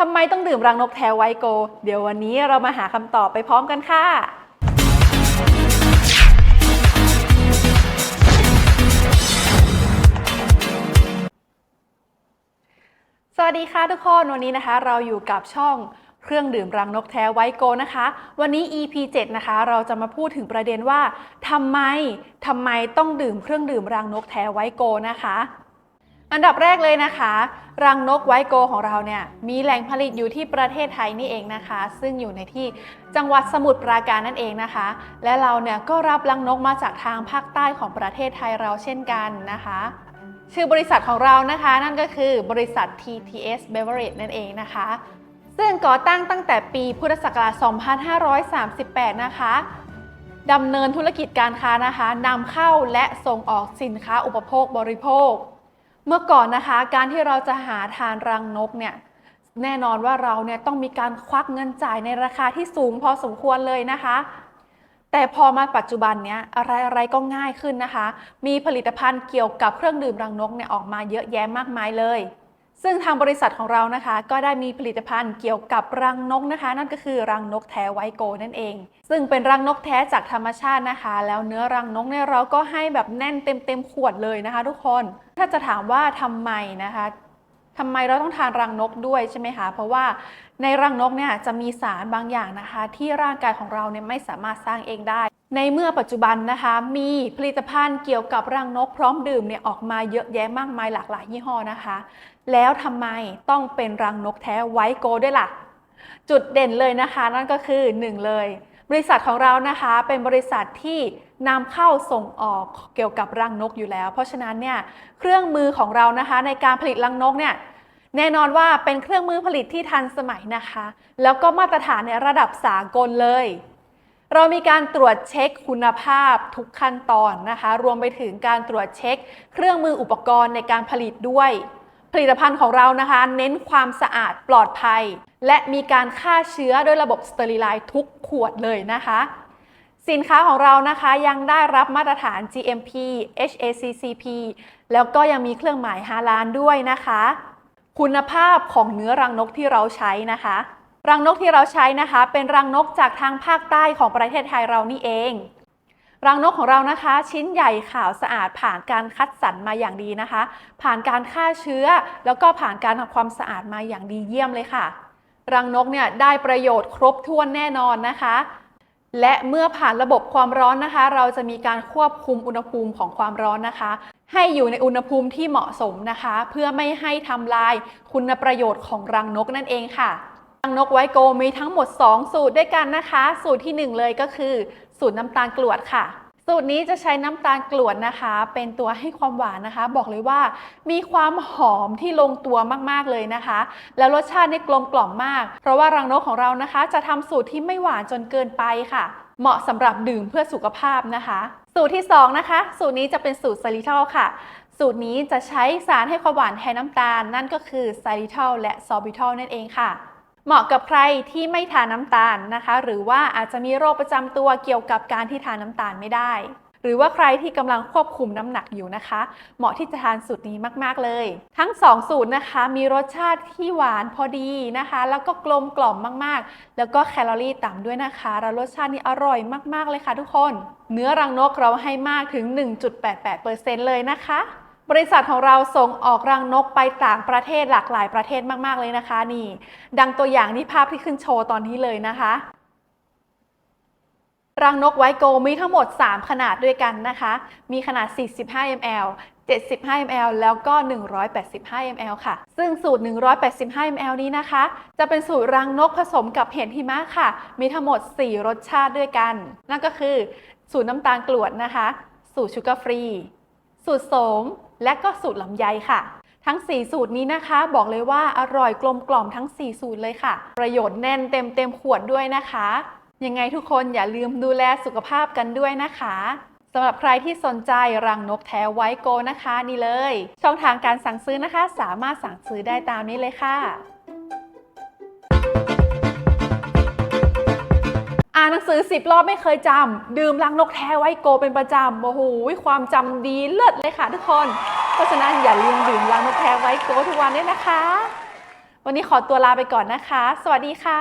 ทำไมต้องดื่มรังนกแท้ไวโก เดี๋ยววันนี้เรามาหาคำตอบไปพร้อมกันค่ะ สวัสดีค่ะทุกคน วันนี้นะคะ เราอยู่กับช่องเครื่องดื่มรังนกแท้ไวโกนะคะ วันนี้ EP 7 นะคะ เราจะมาพูดถึงประเด็นว่าทำไมทำไมต้องดื่มเครื่องดื่มรังนกแท้ไวโกนะคะ อันดับแรกเลยนะคะ รังนกไวโกของเราเนี่ยมีแหล่งผลิตอยู่ที่ประเทศไทยนี่เองนะคะ ซึ่งอยู่ในที่จังหวัดสมุทรปราการนั่นเองนะคะ และเราเนี่ยก็รับรังนกมาจากทางภาคใต้ของประเทศไทยเราเช่นกันนะคะ ชื่อบริษัทของเรานะคะ นั่นก็คือบริษัท TTS Beverage นั่นเองนะคะ ซึ่งก่อตั้งตั้งแต่ปีพุทธศักราช 2538 นะคะดำเนินธุรกิจการค้านะคะนำเข้าและส่งออกสินค้าอุปโภคบริโภค เมื่อก่อนนะคะการที่เราจะหาทานรังนกเนี่ยแน่นอนว่าเราเนี่ยต้องมีการควักเงินจ่ายในราคาที่สูงพอสมควรเลยนะคะ แต่พอมาปัจจุบันเนี้ยอะไรอะไรก็ง่ายขึ้นนะคะ มีผลิตภัณฑ์เกี่ยวกับเครื่องดื่มรังนกเนี่ยออกมาเยอะแยะมากมายเลย ซึ่งทางบริษัทของเรานะคะ ก็ได้มีผลิตภัณฑ์เกี่ยวกับรังนกนะคะ นั่นก็คือรังนกแท้ไวโกนั่นเอง ซึ่งเป็นรังนกแท้จากธรรมชาตินะคะ แล้วเนื้อรังนกเนี่ยเราก็ให้แบบแน่นเต็มเต็มๆขวดเลยนะคะ ทุกคนถ้าจะถามว่าทำไมนะคะ ทำไมเราต้องทานรังนกด้วยใช่ไหมคะ เพราะว่าในรังนกเนี่ยจะมีสารบางอย่างนะคะ ที่ร่างกายของเราเนี่ยไม่สามารถสร้างเองได้ ในเมื่อปัจจุบันนะคะ มีผลิตภัณฑ์เกี่ยวกับรังนกพร้อมดื่มเนี่ยออกมาเยอะแยะมากมายหลากหลายยี่ห้อนะคะ แล้วทำไมต้องเป็นรังนกแท้ไวโกด้วยล่ะ จุดเด่นเลยนะคะ นั่นก็คือ 1 เลย บริษัทของเรานะคะเป็นบริษัทที่นำเข้าส่งออกเกี่ยวกับรังนกอยู่แล้ว เพราะฉะนั้นเนี่ยเครื่องมือของเรานะคะในการผลิตรังนกเนี่ยแน่นอนว่าเป็นเครื่องมือผลิตที่ทันสมัยนะคะ แล้วก็มาตรฐานในระดับสากลเลย เรามีการตรวจเช็คคุณภาพทุกขั้นตอนนะคะ รวมไปถึงการตรวจเช็ค เครื่องมืออุปกรณ์ในการผลิตด้วย ผลิตภัณฑ์ของเรานะคะ เน้นความสะอาดปลอดภัย และมีการฆ่าเชื้อด้วยระบบสเตอริไลซ์ทุกขวดเลยนะคะ สินค้าของเรานะคะยังได้รับมาตรฐาน GMP HACCP แล้วก็ยังมีเครื่องหมายฮาลาลด้วยนะคะ คุณภาพของเนื้อรังนกที่เราใช้นะคะ รังนกที่เราใช้นะคะ เป็นรังนกจากทางภาคใต้ของประเทศไทยเรานี่เอง รังนกของเรานะคะ ชิ้นใหญ่ขาวสะอาดผ่านการคัดสรรมาอย่างดีนะคะ ผ่านการฆ่าเชื้อ แล้วก็ผ่านการทำความสะอาดมาอย่างดีเยี่ยมเลยค่ะ รังนกเนี่ยได้ประโยชน์ครบถ้วนแน่นอนนะคะ และเมื่อผ่านระบบความร้อนนะคะ เราจะมีการควบคุมอุณหภูมิของความร้อนนะคะ ให้อยู่ในอุณหภูมิที่เหมาะสมนะคะ เพื่อไม่ให้ทำลายคุณประโยชน์ของรังนกนั่นเองค่ะรังนกไวโกมีทั้งหมด 2 สูตรด้วยกันนะคะ สูตรทีหนึ่1 เลยก็คือ สูตรน้ำตาลกรวดค่ะ สูตรนี้จะใช้น้ำตาลกรวดนะคะ เป็นตัวให้ความหวานนะคะ บอกเลยว่า มีความหอมที่ลงตัวมากๆเลยนะคะ แล้วรสชาติในกลมกล่อมมาก เพราะว่ารังนกของเรานะคะ จะทำสูตรที่ไม่หวานจนเกินไปค่ะ เหมาะสำหรับดื่มเพื่อสุขภาพนะคะ สูตรที่ 2 นะคะ สูตรนี้จะเป็นสูตรไซริทอลค่ะสูตรนี้จะใช้สารให้ความหวานแทนน้ำตาล นั่นก็คือไซริทอลและซอบิทอลนั่นเองค่ะ เหมาะกับใครที่ไม่ทานน้ำตาลนะคะ หรือว่าอาจจะมีโรคประจำตัวเกี่ยวกับการที่ทานน้ำตาลไม่ได้ หรือว่าใครที่กำลังควบคุมน้ำหนักอยู่นะคะ เหมาะที่จะทานสูตรนี้มาก ๆ เลย ทั้ง 2 สูตรนะคะ มีรสชาติที่หวานพอดีนะคะ แล้วก็กลมกล่อมมากๆ แล้วก็แคลอรี่ต่ำด้วยนะคะแล้วรสชาตินี่อร่อยมาก ๆ เลยค่ะทุกคน เนื้อรังนกเราให้มากถึง 1.88%เลยนะคะ บริษัทของเราส่งออกรังนกไปต่างประเทศหลากหลายประเทศมากๆเลยนะคะนี่ ดังตัวอย่างนี่ภาพที่ขึ้นโชว์ตอนนี้เลยนะคะ รังนกไวโกมีทั้งหมด 3 ขนาดด้วยกันนะคะ มีขนาด 45 ml 75 ml แล้วก็ 185 ml ค่ะ ซึ่งสูตร 185 ml นี้นะคะ จะเป็นสูตรรังนกผสมกับเห็ดหิมะค่ะ มีทั้งหมด 4 รสชาติด้วยกัน นั่นก็คือ สูตรน้ำตาลกรวดนะคะ สูตรชูการ์ฟรี สูตรโสม และก็สูตรลำไยค่ะ ทั้ง 4 สูตรนี้นะคะ บอกเลยว่าอร่อยกลมกล่อมทั้ง 4 สูตรเลยค่ะ ประโยชน์แน่นเต็มเต็มขวดด้วยนะคะ ยังไงทุกคนอย่าลืมดูแลสุขภาพกันด้วยนะคะสำหรับใครที่สนใจรังนกแท้ไวโกนะคะ นี่เลย ช่องทางการสั่งซื้อนะคะ สามารถสั่งซื้อได้ตามนี้เลยค่ะ อ่านหนังสือสิบรอบไม่เคยจำดื่มรังนกแท้ไว้โกเป็นประจำโอ้โหความจำดีเลิศเลยค่ะทุกคน เพราะฉะนั้นอย่าลืมดื่มรังนกแท้ไว้โกทุกวันด้วยนะคะ วันนี้ขอตัวลาไปก่อนนะคะ สวัสดีค่ะ